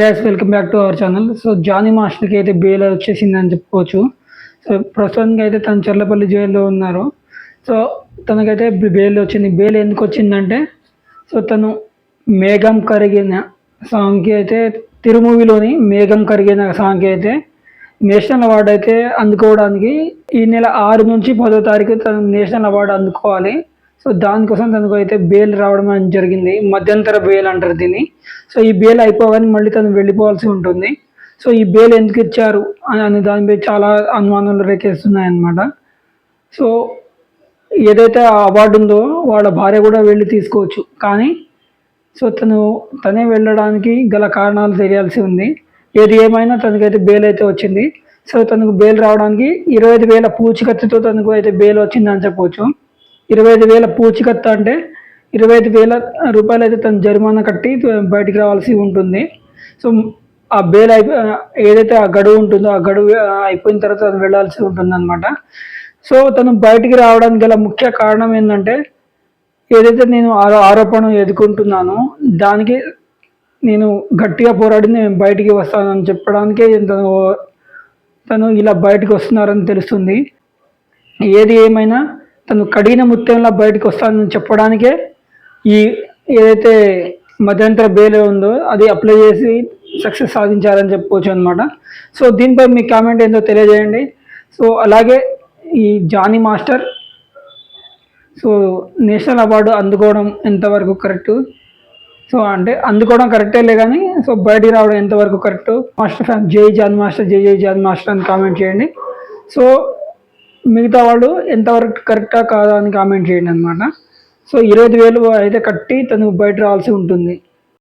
Guys welcome back to our channel so Johnny మాస్టర్కి అయితే bail వచ్చేసింది అని చెప్పుకోవచ్చు. సో ప్రస్తుతానికి అయితే తను చర్లపల్లి జైల్లో ఉన్నారు సో తనకైతే బెయిల్ వచ్చింది. బెయిల్ ఎందుకు వచ్చిందంటే సో తను మేఘం కరిగిన సాంగ్కి అయితే తిరుమూవిలోని మేఘం కరిగిన సాంగ్కి అయితే నేషనల్ అవార్డు అయితే అందుకోవడానికి ఈ నెల ఆరు నుంచి పదో తారీఖు తను నేషనల్ అవార్డు అందుకోవాలి. సో దానికోసం తనకు అయితే బెయిల్ రావడం జరిగింది. మధ్యంతర బెయిల్ అంటారు దీన్ని. సో ఈ బెయిల్ అయిపోగానే మళ్ళీ తను వెళ్ళిపోవాల్సి ఉంటుంది. సో ఈ బెయిల్ ఎందుకు ఇచ్చారు అని అనే దానిపై చాలా అనుమానాలు రేకేస్తున్నాయన్నమాట సో ఏదైతే ఆ అవార్డు ఉందో వాళ్ళ భార్య కూడా వెళ్ళి తీసుకోవచ్చు. కానీ సో తను తనే వెళ్ళడానికి గల కారణాలు తెలియాల్సి ఉంది. ఏది ఏమైనా తనకైతే బెయిల్ అయితే వచ్చింది. సో తనకు బెయిల్ రావడానికి ఇరవై ఐదు వేల పూచికత్తుతో తనకు అయితే బెయిల్ వచ్చిందని చెప్పవచ్చు ఇరవై ఐదు వేల పూచికత్తు అంటే ఇరవై ఐదు వేల రూపాయలు అయితే తను జరిమానా కట్టి బయటికి రావాల్సి ఉంటుంది. సో ఆ బెయిల్ అయిపో ఏదైతే ఆ గడువు ఉంటుందో ఆ గడువు అయిపోయిన తర్వాత తను వెళ్ళాల్సి ఉంటుంది అనమాట సో తను బయటికి రావడానికి గల ముఖ్య కారణం ఏంటంటే ఏదైతే నేను ఆరో- ఆరోపణ ఎదుర్కొంటున్నానో దానికి నేను గట్టిగా పోరాడి నేను బయటికి వస్తానని చెప్పడానికే తను తను ఇలా బయటకు వస్తున్నారని తెలుస్తుంది. ఏది ఏమైనా తను కడిగిన ముత్యంలా బయటకు వస్తానని చెప్పడానికే ఈ ఏదైతే మధ్యంతర బెయిల్ ఉందో అది అప్లై చేసి సక్సెస్ సాధించారని చెప్పుకోవచ్చు అనమాట సో దీనిపై మీ కామెంట్ ఏందో తెలియజేయండి. సో అలాగే ఈ Johnny master so national award అందుకోవడం ఎంతవరకు కరెక్ట్? సో అంటే అందుకోవడం కరెక్టేలే కానీ సో బయటికి రావడం ఎంతవరకు కరెక్ట్? మాస్టర్ ఫ్యాన్ జై జాన్ మాస్టర్ జై జై జాన్ మాస్టర్ అని కామెంట్ చేయండి. సో మిగతా వాళ్ళు ఎంతవరకు కరెక్టా కాదా అని కామెంట్ చేయండి అనమాట సో ఇరవై వేలు అయితే కట్టి తను బయట రావాల్సి ఉంటుంది.